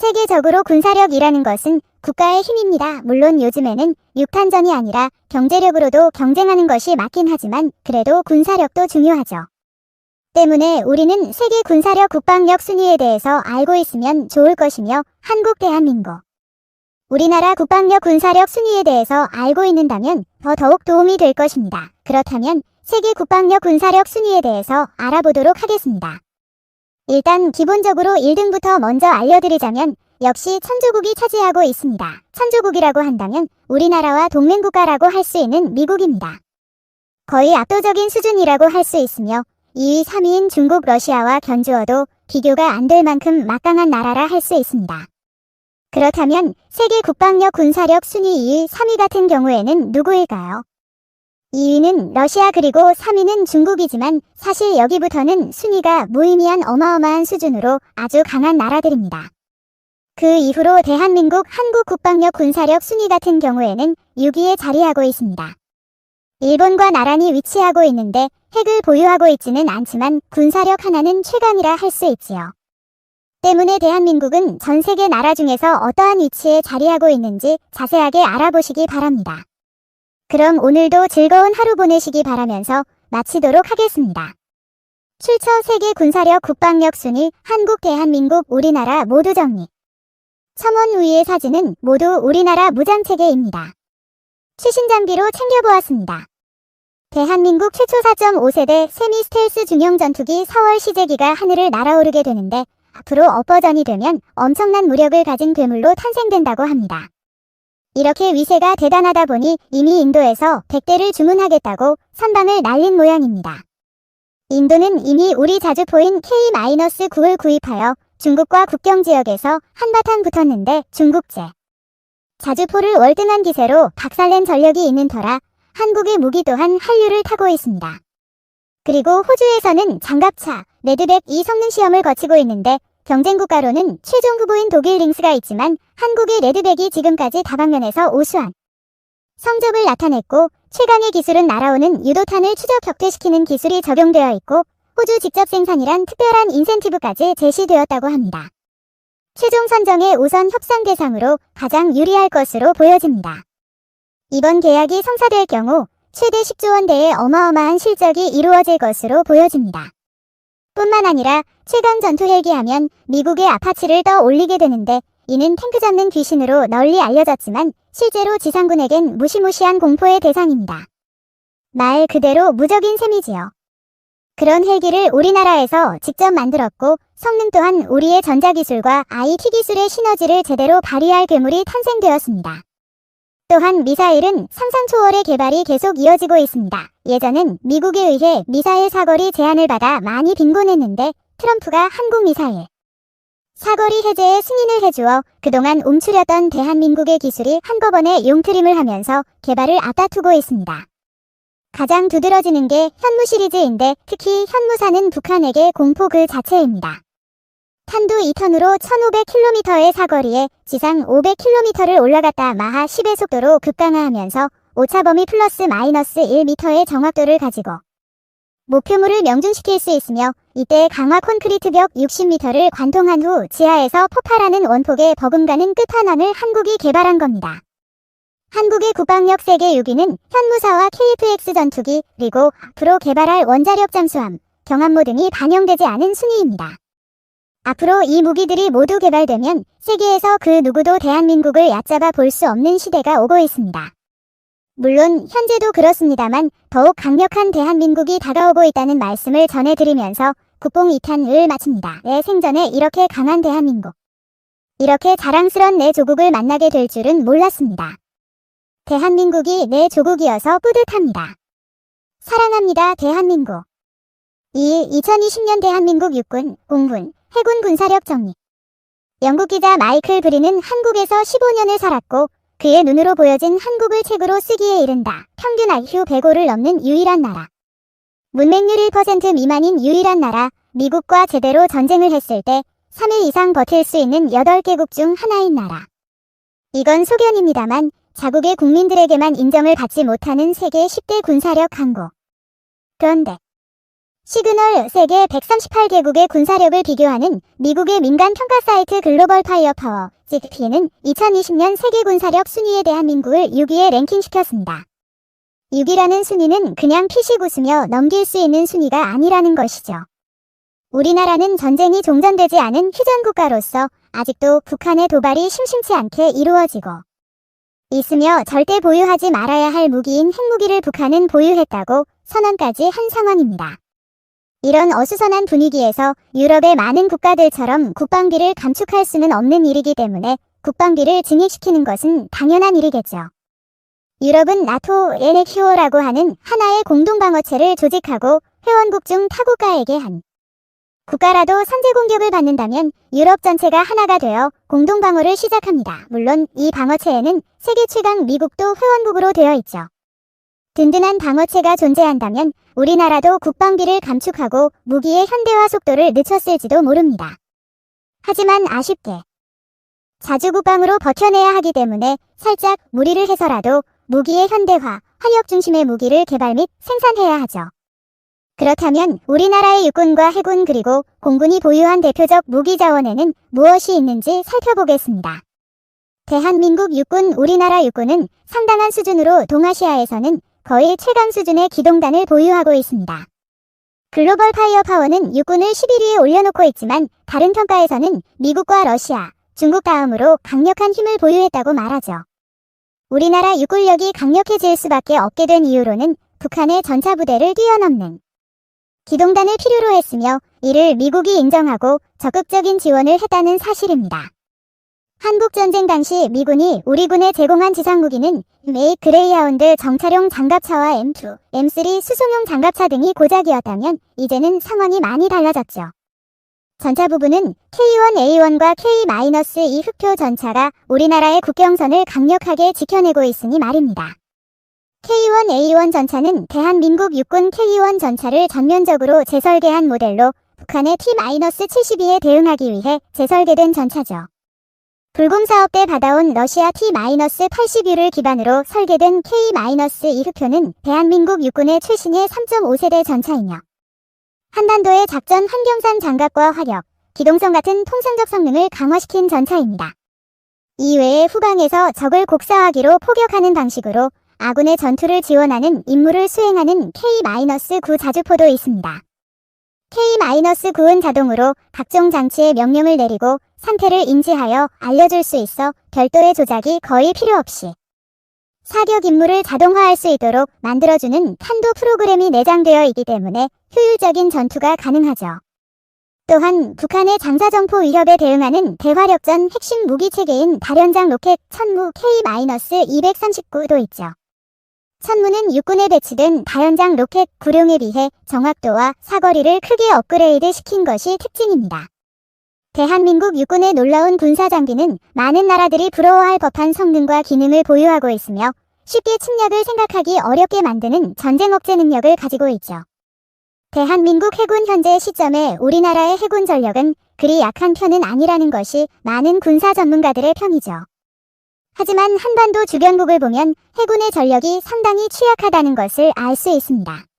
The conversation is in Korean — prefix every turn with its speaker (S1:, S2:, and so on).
S1: 세계적으로 군사력이라는 것은 국가의 힘입니다. 물론 요즘에는 육탄전이 아니라 경제력으로도 경쟁하는 것이 맞긴 하지만 그래도 군사력도 중요하죠. 때문에 우리는 세계 군사력 국방력 순위에 대해서 알고 있으면 좋을 것이며 한국 대한민국 우리나라 국방력 군사력 순위에 대해서 알고 있는다면 더 더욱 도움이 될 것입니다. 그렇다면 세계 국방력 군사력 순위에 대해서 알아보도록 하겠습니다. 일단 기본적으로 1등부터 먼저 알려드리자면 역시 천주국이 차지하고 있습니다. 천주국이라고 한다면 우리나라와 동맹국가라고 할 수 있는 미국입니다. 거의 압도적인 수준이라고 할 수 있으며 2위, 3위인 중국, 러시아와 견주어도 비교가 안 될 만큼 막강한 나라라 할 수 있습니다. 그렇다면 세계 국방력 군사력 순위 2위, 3위 같은 경우에는 누구일까요? 2위는 러시아 그리고 3위는 중국이지만 사실 여기부터는 순위가 무의미한 어마어마한 수준으로 아주 강한 나라들입니다. 그 이후로 대한민국 한국 국방력 군사력 순위 같은 경우에는 6위에 자리하고 있습니다. 일본과 나란히 위치하고 있는데 핵을 보유하고 있지는 않지만 군사력 하나는 최강이라 할 수 있지요. 때문에 대한민국은 전 세계 나라 중에서 어떠한 위치에 자리하고 있는지 자세하게 알아보시기 바랍니다. 그럼 오늘도 즐거운 하루 보내시기 바라면서 마치도록 하겠습니다. 출처 세계 군사력 국방력 순위 한국 대한민국 우리나라 모두 정리 첨언 위의 사진은 모두 우리나라 무장체계입니다. 최신 장비로 챙겨보았습니다. 대한민국 최초 4.5세대 세미 스텔스 중형 전투기 4월 시제기가 하늘을 날아오르게 되는데 앞으로 업버전이 되면 엄청난 무력을 가진 괴물로 탄생된다고 합니다. 이렇게 위세가 대단하다 보니 이미 인도에서 100대를 주문하겠다고 선방을 날린 모양입니다. 인도는 이미 우리 자주포인 K-9을 구입하여 중국과 국경 지역에서 한바탕 붙었는데 중국제. 자주포를 월등한 기세로 박살낸 전력이 있는 터라 한국의 무기 또한 한류를 타고 있습니다. 그리고 호주에서는 장갑차, 레드백 이 성능 시험을 거치고 있는데 경쟁 국가로는 최종 후보인 독일 링스가 있지만 한국의 레드백이 지금까지 다방면에서 우수한 성적을 나타냈고 최강의 기술은 날아오는 유도탄을 추적 격퇴시키는 기술이 적용되어 있고 호주 직접 생산이란 특별한 인센티브까지 제시되었다고 합니다. 최종 선정의 우선 협상 대상으로 가장 유리할 것으로 보여집니다. 이번 계약이 성사될 경우 최대 10조 원대의 어마어마한 실적이 이루어질 것으로 보여집니다. 뿐만 아니라 최강 전투 헬기 하면 미국의 아파치를 떠올리게 되는데 이는 탱크 잡는 귀신으로 널리 알려졌지만 실제로 지상군에겐 무시무시한 공포의 대상입니다. 말 그대로 무적인 셈이지요. 그런 헬기를 우리나라에서 직접 만들었고 성능 또한 우리의 전자기술과 IT 기술의 시너지를 제대로 발휘할 괴물이 탄생되었습니다. 또한 미사일은 상상 초월의 개발이 계속 이어지고 있습니다. 예전엔 미국에 의해 미사일 사거리 제한을 받아 많이 빈곤했는데 트럼프가 한국 미사일 사거리 해제에 승인을 해주어 그동안 움츠렸던 대한민국의 기술이 한꺼번에 용트림을 하면서 개발을 앞다투고 있습니다. 가장 두드러지는 게 현무 시리즈인데 특히 현무사는 북한에게 공포 그 자체입니다. 탄두 2턴으로 1500km의 사거리에 지상 500km를 올라갔다 마하 10의 속도로 급강하하면서 오차 범위 플러스 마이너스 1m의 정확도를 가지고 목표물을 명중시킬 수 있으며 이때 강화 콘크리트 벽 60m를 관통한 후 지하에서 폭발하는 원폭에 버금가는 끝판왕을 한국이 개발한 겁니다. 한국의 국방력 세계 6위는 현무사와 KF-X 전투기 그리고 앞으로 개발할 원자력 잠수함, 경함모 등이 반영되지 않은 순위입니다. 앞으로 이 무기들이 모두 개발되면 세계에서 그 누구도 대한민국을 얕잡아 볼 수 없는 시대가 오고 있습니다. 물론 현재도 그렇습니다만 더욱 강력한 대한민국이 다가오고 있다는 말씀을 전해드리면서 국뽕 2탄을 마칩니다. 내 생전에 이렇게 강한 대한민국. 이렇게 자랑스런 내 조국을 만나게 될 줄은 몰랐습니다. 대한민국이 내 조국이어서 뿌듯합니다. 사랑합니다, 대한민국. 2. 2020년 대한민국 육군, 공군, 해군 군사력 정리. 영국 기자 마이클 브리는 한국에서 15년을 살았고 그의 눈으로 보여진 한국을 책으로 쓰기에 이른다. 평균 IQ 105를 넘는 유일한 나라. 문맹률 1% 미만인 유일한 나라. 미국과 제대로 전쟁을 했을 때 3일 이상 버틸 수 있는 8개국 중 하나인 나라. 이건 소견입니다만 자국의 국민들에게만 인정을 받지 못하는 세계 10대 군사력 항구. 그런데 시그널 세계 138개국의 군사력을 비교하는 미국의 민간 평가 사이트 글로벌 파이어 파워 GDP는 2020년 세계 군사력 순위에 대한민국을 6위에 랭킹시켰습니다. 6위라는 순위는 그냥 피식 웃으며 넘길 수 있는 순위가 아니라는 것이죠. 우리나라는 전쟁이 종전되지 않은 휴전 국가로서 아직도 북한의 도발이 심심치 않게 이루어지고 있으며 절대 보유하지 말아야 할 무기인 핵무기를 북한은 보유했다고 선언까지 한 상황입니다. 이런 어수선한 분위기에서 유럽의 많은 국가들처럼 국방비를 감축할 수는 없는 일이기 때문에 국방비를 증액시키는 것은 당연한 일이겠죠. 유럽은 나토 에넥히오라고 하는 하나의 공동방어체를 조직하고 회원국 중 타국가에게 한 국가라도 선제 공격을 받는다면 유럽 전체가 하나가 되어 공동방어를 시작합니다. 물론 이 방어체에는 세계 최강 미국도 회원국으로 되어 있죠. 든든한 방어체가 존재한다면 우리나라도 국방비를 감축하고 무기의 현대화 속도를 늦췄을지도 모릅니다. 하지만 아쉽게 자주 국방으로 버텨내야 하기 때문에 살짝 무리를 해서라도 무기의 현대화, 화력 중심의 무기를 개발 및 생산해야 하죠. 그렇다면 우리나라의 육군과 해군 그리고 공군이 보유한 대표적 무기 자원에는 무엇이 있는지 살펴보겠습니다. 대한민국 육군 우리나라 육군은 상당한 수준으로 동아시아에서는 거의 최강 수준의 기동단을 보유하고 있습니다. 글로벌 파이어 파워는 육군을 11위에 올려놓고 있지만 다른 평가에서는 미국과 러시아, 중국 다음으로 강력한 힘을 보유했다고 말하죠. 우리나라 육군력이 강력해질 수밖에 없게 된 이유로는 북한의 전차 부대를 뛰어넘는 기동단을 필요로 했으며 이를 미국이 인정하고 적극적인 지원을 했다는 사실입니다. 한국전쟁 당시 미군이 우리 군에 제공한 지상 무기는 메이 그레이하운드 정찰용 장갑차와 M2, M3 수송용 장갑차 등이 고작이었다면 이제는 상황이 많이 달라졌죠. 전차 부분은 K1A1과 K-2 흑표 전차가 우리나라의 국경선을 강력하게 지켜내고 있으니 말입니다. K1A1 전차는 대한민국 육군 K1 전차를 전면적으로 재설계한 모델로 북한의 T-72에 대응하기 위해 재설계된 전차죠. 불금 사업 때 받아온 러시아 T-80U를 기반으로 설계된 K-2 흑표는 대한민국 육군의 최신의 3.5세대 전차이며 한반도의 작전 환경상 장갑과 화력, 기동성 같은 통상적 성능을 강화시킨 전차입니다. 이외에 후방에서 적을 곡사하기로 포격하는 방식으로 아군의 전투를 지원하는 임무를 수행하는 K-9 자주포도 있습니다. K-9은 자동으로 각종 장치의 명령을 내리고 상태를 인지하여 알려줄 수 있어 별도의 조작이 거의 필요 없이 사격 임무를 자동화할 수 있도록 만들어주는 탄도 프로그램이 내장되어 있기 때문에 효율적인 전투가 가능하죠. 또한 북한의 장사정포 위협에 대응하는 대화력전 핵심 무기 체계인 다련장 로켓 천무 K-239도 있죠. 천무는 육군에 배치된 다연장 로켓 구룡에 비해 정확도와 사거리를 크게 업그레이드 시킨 것이 특징입니다. 대한민국 육군의 놀라운 군사 장비는 많은 나라들이 부러워할 법한 성능과 기능을 보유하고 있으며 쉽게 침략을 생각하기 어렵게 만드는 전쟁 억제 능력을 가지고 있죠. 대한민국 해군 현재 시점에 우리나라의 해군 전력은 그리 약한 편은 아니라는 것이 많은 군사 전문가들의 평이죠. 하지만 한반도 주변국을 보면 해군의 전력이 상당히 취약하다는 것을 알 수 있습니다.